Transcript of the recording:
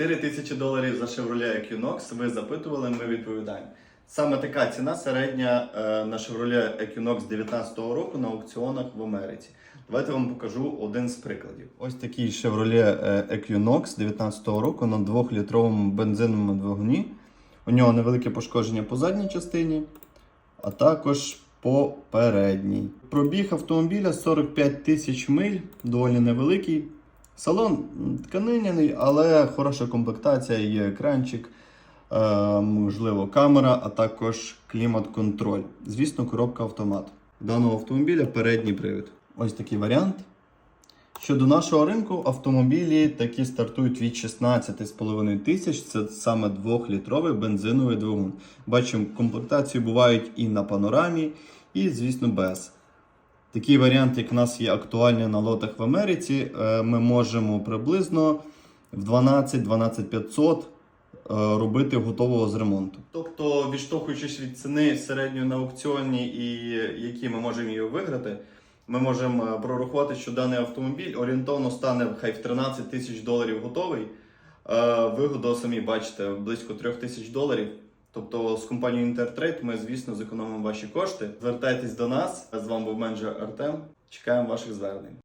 4 тисячі доларів за Chevrolet Equinox. Ви запитували, ми відповідаємо. Саме така ціна середня е, на Chevrolet Equinox 2019 року на аукціонах в Америці. Давайте вам покажу один з прикладів. Ось такий Chevrolet е, Equinox 2019 року на 2-літровому бензиновому двигуні. У нього невелике пошкодження по задній частині, а також по передній. Пробіг автомобіля 45 тисяч миль, доволі невеликий. Салон тканиняний, але хороша комплектація, є екранчик, е, можливо, камера, а також клімат-контроль. Звісно, коробка автомат. Даного автомобіля передній привід. Ось такий варіант. Щодо нашого ринку, автомобілі такі стартують від 16,5 тисяч. Це саме 2-літровий бензиновий двигун. Бачимо, комплектації бувають і на панорамі, і, звісно, без. Такий варіант, як в нас є актуальний на лотах в Америці, е, ми можемо приблизно в 12-12500 е, робити готового з ремонту. Тобто, відштовхуючись від ціни середньої на аукціоні і які ми можемо її виграти, ми можемо е, прорахувати, що даний автомобіль орієнтовно стане хай в 13 тисяч доларів готовий. Вигода самі бачите близько 3 тисяч доларів. Тобто з компанією Інтертрейд ми, звісно, зекономимо ваші кошти. Звертайтесь до нас. З вами був менеджер Артем. Чекаємо ваших звернень.